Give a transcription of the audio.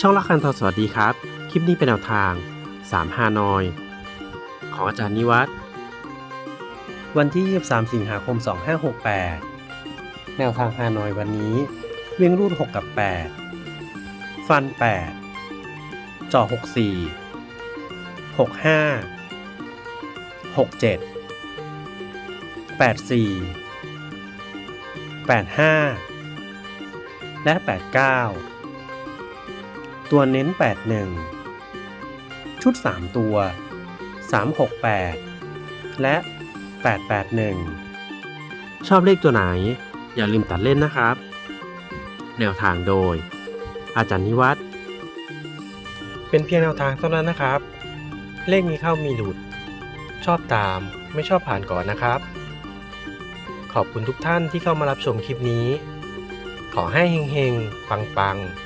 ช่องละคันทอสวัสดีครับ คลิปนี้เป็นแนวทาง3ฮานอย ของอาจารย์นิวัฒน์วันที่ 23 สิงหาคม 2568 แนวทางฮานอยวันนี้ เวิ่งรูด 6 กับ 8 ฟัน 8 จ่อ 64 65 67 84 85 และ 89 ตัวเน้น 81 ชุด 3 ตัว 368 และ 881 ชอบเลขตัวไหน อย่าลืมตัดเล่นนะครับ แนวทางโดย อาจารย์นิวัฒน์เป็นเพียงแนวทางเท่านั้นนะครับ เลขมีเข้ามีหลุด ชอบตามไม่ชอบผ่านก่อนนะครับ ขอบคุณทุกท่านที่เข้ามารับชมคลิปนี้ ขอให้เฮงๆ ปังๆ